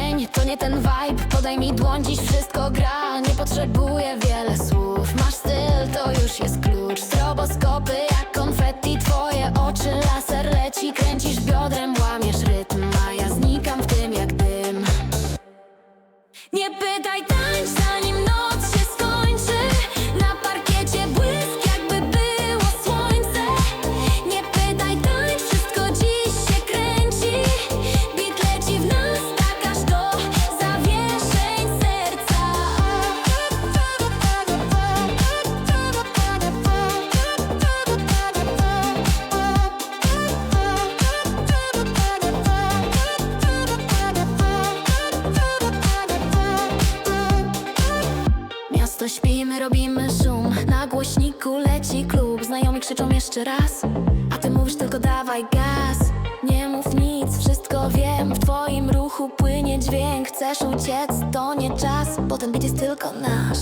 dzień To nie ten vibe, podaj mi dłoń, dziś wszystko gra. Nie potrzebuję wiele słów. Masz styl, to już jest klucz. Miasto śpimy, robimy szum. Na głośniku leci klub. Znajomi krzyczą jeszcze raz. A ty mówisz tylko dawaj gaz. Nie mów nic, wszystko wiem. W twoim ruchu płynie dźwięk. Chcesz uciec, to nie czas. Bo ten bit jest tylko nasz